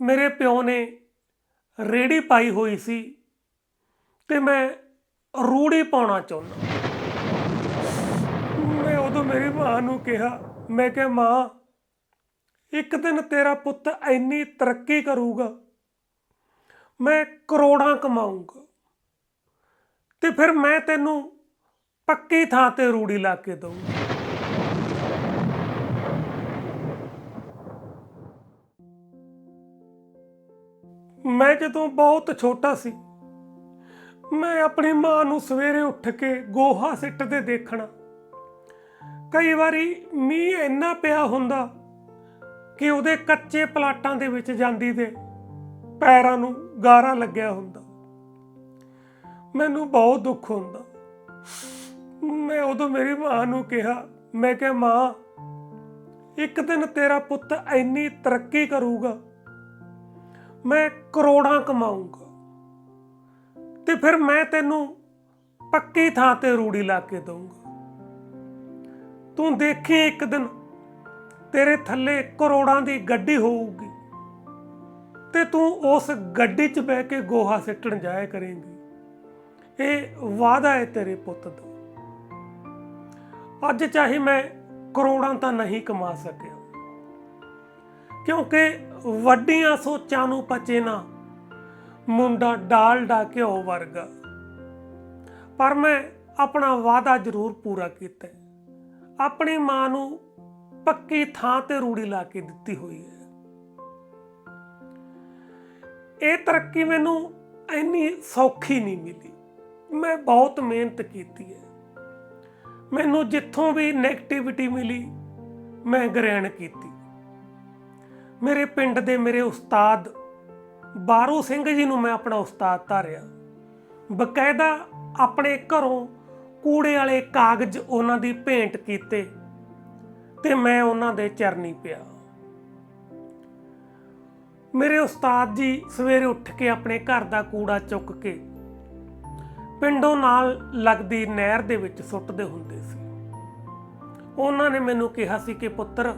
ਮੇਰੇ ਪਿਓ ਨੇ ਰੇੜੀ ਪਾਈ ਹੋਈ ਸੀ ਤੇ ਮੈਂ ਰੂੜੀ ਪਾਉਣਾ ਚਾਹੁੰਦਾ। ਮੈਂ ਉਦੋਂ ਮੇਰੀ ਮਾਂ ਨੂੰ ਕਿਹਾ, ਮੈਂ ਕਿਹਾ, ਮਾਂ, ਇੱਕ ਦਿਨ ਤੇਰਾ ਪੁੱਤ ਇੰਨੀ ਤਰੱਕੀ ਕਰੂਗਾ, ਮੈਂ ਕਰੋੜਾਂ ਕਮਾਊਂਗਾ ਤੇ ਫਿਰ ਮੈਂ ਤੈਨੂੰ ਪੱਕੀ ਥਾਂ ਤੇ ਰੂੜੀ ਲਾ ਕੇ ਦਊਂਗਾ। ਮੈਂ ਜਦੋਂ ਬਹੁਤ ਛੋਟਾ ਸੀ, ਮੈਂ ਆਪਣੀ ਮਾਂ ਨੂੰ ਸਵੇਰੇ ਉੱਠ ਕੇ ਗੋਹਾ ਸਿੱਟਦੇ ਦੇਖਣਾ। ਕਈ ਵਾਰੀ ਮੀਂਹ ਇੰਨਾ ਪਿਆ ਹੁੰਦਾ ਕਿ ਉਹਦੇ ਕੱਚੇ ਪਲਾਟਾਂ ਦੇ ਵਿੱਚ ਜਾਂਦੀ ਦੇ ਪੈਰਾਂ ਨੂੰ ਗਾਰਾ ਲੱਗਿਆ ਹੁੰਦਾ। ਮੈਨੂੰ ਬਹੁਤ ਦੁੱਖ ਹੁੰਦਾ। ਮੈਂ ਉਦੋਂ ਮੇਰੀ ਮਾਂ ਨੂੰ ਕਿਹਾ, ਮੈਂ ਕਿਹਾ, ਮਾਂ, ਇੱਕ ਦਿਨ ਤੇਰਾ ਪੁੱਤ ਇੰਨੀ ਤਰੱਕੀ ਕਰੂਗਾ ਮੈਂ ਕਰੋੜਾਂ ਕਮਾਊਂਗਾ। ਤੇ ਫਿਰ ਮੈਂ ਤੈਨੂੰ ਪੱਕੀ ਥਾਂ ਤੇ ਰੂੜੀ ਲਾ ਕੇ ਦਊਂਗਾ। ਤੂੰ ਦੇਖੀ ਇੱਕ ਦਿਨ ਤੇਰੇ ਥੱਲੇ ਕਰੋੜਾਂ ਦੀ ਗੱਡੀ ਹੋਊਗੀ ਤੇ ਤੂੰ ਉਸ ਗੱਡੀ 'ਚ ਬਹਿ ਕੇ ਗੋਹਾ ਸਿੱਟਣ ਜਾਇਆ ਕਰੇਂਗੀ। ਇਹ ਵਾਅਦਾ ਹੈ ਤੇਰੇ ਪੁੱਤ ਦਾ। ਅੱਜ ਚਾਹੇ ਮੈਂ ਕਰੋੜਾਂ ਤਾਂ ਨਹੀਂ ਕਮਾ ਸਕਿਆ। ਕਿਉਂਕਿ ਵੱਡੀਆਂ ਸੋਚਾਂ ਨੂੰ ਪਚੇ ਨਾ। ਮੁੰਡਾ ਡਾਲਡਾ ਘਿਓ ਵਰਗਾ। ਪਰ ਮੈਂ ਆਪਣਾ ਵਾਅਦਾ ਜ਼ਰੂਰ ਪੂਰਾ ਕੀਤਾ। ਆਪਣੀ ਮਾਂ ਨੂੰ ਪੱਕੀ ਥਾਂ ਤੇ ਰੂੜੀ ਲਾ ਕੇ ਦਿੱਤੀ ਹੋਈ ਹੈ। ਇਹ ਤਰੱਕੀ ਮੈਨੂੰ ਇੰਨੀ ਸੌਖੀ ਨਹੀਂ ਮਿਲੀ। ਮੈਂ ਬਹੁਤ ਮਿਹਨਤ ਕੀਤੀ ਹੈ। ਮੈਨੂੰ ਜਿੱਥੋਂ ਵੀ 네ਗੇਟਿਵਿਟੀ ਮਿਲੀ, ਮੈਂ ਗ੍ਰਹਿਣ ਕੀਤੀ। ਮੇਰੇ ਪਿੰਡ ਦੇ ਮੇਰੇ ਉਸਤਾਦ ਬਾਰੂ ਸਿੰਘ ਜੀ ਨੂੰ ਮੈਂ ਆਪਣਾ ਉਸਤਾਦ ਧਾਰਿਆ। ਬਕਾਇਦਾ ਆਪਣੇ ਘਰੋਂ ਕੂੜੇ ਵਾਲੇ ਕਾਗਜ਼ ਉਹਨਾਂ ਦੀ ਭੇਂਟ ਕੀਤੇ ਤੇ ਮੈਂ ਉਹਨਾਂ ਦੇ ਚਰਨੀ ਪਿਆ। ਮੇਰੇ ਉਸਤਾਦ ਜੀ ਸਵੇਰੇ ਉੱਠ ਕੇ ਆਪਣੇ ਘਰ ਦਾ ਕੂੜਾ ਚੁੱਕ ਕੇ ਪਿੰਡੋਂ ਨਾਲ ਲੱਗਦੀ ਨਹਿਰ ਦੇ ਵਿੱਚ ਸੁੱਟਦੇ ਹੁੰਦੇ ਸੀ। ਉਹਨਾਂ ਨੇ ਮੈਨੂੰ ਕਿਹਾ ਸੀ ਕਿ ਪੁੱਤਰ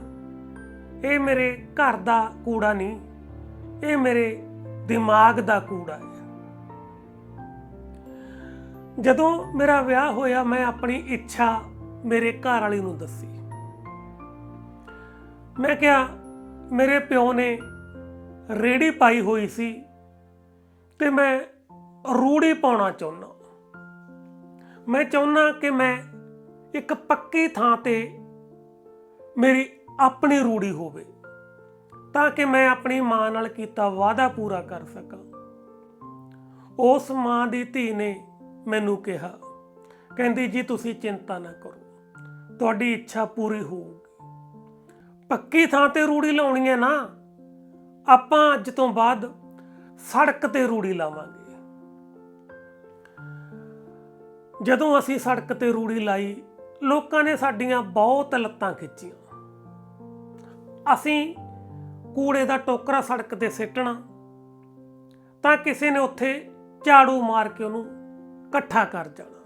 ਇਹ ਮੇਰੇ ਘਰ ਦਾ ਕੂੜਾ ਨਹੀਂ, ਇਹ ਮੇਰੇ ਦਿਮਾਗ ਦਾ ਕੂੜਾ ਹੈ। ਜਦੋਂ ਮੇਰਾ ਵਿਆਹ ਹੋਇਆ, ਮੈਂ ਆਪਣੀ ਇੱਛਾ ਮੇਰੇ ਘਰ ਵਾਲੀ ਨੂੰ ਦੱਸੀ। ਮੈਂ ਕਿਹਾ, ਮੇਰੇ ਪਿਓ ਨੇ ਰੇੜੀ ਪਾਈ ਹੋਈ ਸੀ ਤੇ ਮੈਂ ਰੂੜੀ ਪਾਉਣਾ ਚਾਹੁੰਦਾ। ਮੈਂ ਚਾਹੁੰਦਾ ਕਿ ਮੈਂ ਇੱਕ ਪੱਕੀ ਥਾਂ ਤੇ ਮੇਰੀ ਆਪਣੀ ਰੂੜੀ ਹੋਵੇ ਤਾਂ ਕਿ ਮੈਂ ਆਪਣੀ ਮਾਂ ਨਾਲ ਕੀਤਾ ਵਾਅਦਾ ਪੂਰਾ ਕਰ ਸਕਾਂ। ਉਸ ਮਾਂ ਦੀ ਧੀ ਨੇ ਮੈਨੂੰ ਕਿਹਾ, ਕਹਿੰਦੀ, ਜੀ, ਤੁਸੀਂ ਚਿੰਤਾ ਨਾ ਕਰੋ, ਤੁਹਾਡੀ ਇੱਛਾ ਪੂਰੀ ਹੋਊਗੀ। ਪੱਕੀ ਥਾਂ ਤੇ ਰੂੜੀ ਲਾਉਣੀ ਹੈ ਨਾ, ਆਪਾਂ ਅੱਜ ਤੋਂ ਬਾਅਦ ਸੜਕ ਤੇ ਰੂੜੀ ਲਾਵਾਂਗੇ। ਜਦੋਂ ਅਸੀਂ ਸੜਕ ਤੇ ਰੂੜੀ ਲਾਈ, ਲੋਕਾਂ ਨੇ ਸਾਡੀਆਂ ਬਹੁਤ ਲੱਤਾਂ ਖਿੱਚੀਆਂ। ਅਸੀਂ ਕੂੜੇ ਦਾ ਟੋਕਰਾ ਸੜਕ ਤੇ ਸਿੱਟਣਾ ਤਾਂ ਕਿਸੇ ਨੇ ਉੱਥੇ ਝਾੜੂ ਮਾਰ ਕੇ ਉਹਨੂੰ ਇਕੱਠਾ ਕਰ ਜਾਣਾ।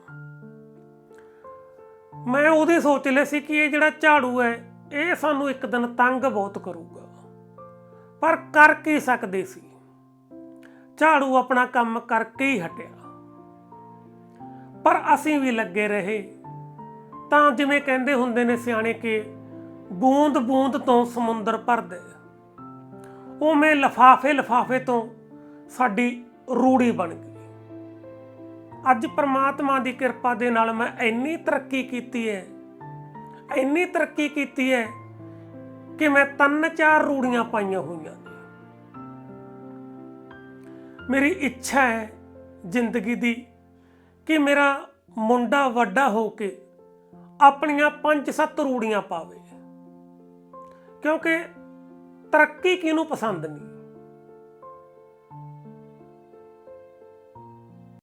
ਮੈਂ ਉਹਦੇ ਸੋਚ ਲਿਆ ਸੀ ਕਿ ਇਹ ਜਿਹੜਾ ਝਾੜੂ ਹੈ, ਇਹ ਸਾਨੂੰ ਇੱਕ ਦਿਨ ਤੰਗ ਬਹੁਤ ਕਰੂਗਾ। ਪਰ ਕਰ ਕੀ ਸਕਦੇ ਸੀ? ਝਾੜੂ ਆਪਣਾ ਕੰਮ ਕਰਕੇ ਹੀ ਹਟਿਆ। ਪਰ ਅਸੀਂ ਵੀ ਲੱਗੇ ਰਹੇ। ਤਾਂ ਜਿਵੇਂ ਕਹਿੰਦੇ ਹੁੰਦੇ ਨੇ ਸਿਆਣੇ ਕਿ ਬੂੰਦ ਬੂੰਦ ਤੋਂ ਸਮੁੰਦਰ ਭਰਦੇ ਉਵੇਂ ਲਫਾਫੇ ਲਫਾਫੇ ਤੋਂ ਸਾਡੀ ਰੂੜੀ ਬਣ ਗਈ। ਅੱਜ ਪ੍ਰਮਾਤਮਾ ਦੀ ਕਿਰਪਾ ਦੇ ਨਾਲ ਮੈਂ ਇੰਨੀ ਤਰੱਕੀ ਕੀਤੀ ਹੈ ਇੰਨੀ ਤਰੱਕੀ ਕੀਤੀ ਹੈ ਕਿ ਮੈਂ ਤਿੰਨ ਚਾਰ ਰੂੜੀਆਂ ਪਾਈਆਂ ਹੋਈਆਂ ਮੇਰੀ ਇੱਛਾ ਹੈ ਜ਼ਿੰਦਗੀ ਦੀ ਕਿ ਮੇਰਾ ਮੁੰਡਾ ਵੱਡਾ ਹੋ ਕੇ ਆਪਣੀਆਂ ਪੰਜ ਸੱਤ ਰੂੜੀਆਂ ਪਾਵੇ। ਕਿਉਂਕਿ ਤਰੱਕੀ ਕਿਹਨੂੰ ਪਸੰਦ ਨਹੀਂ?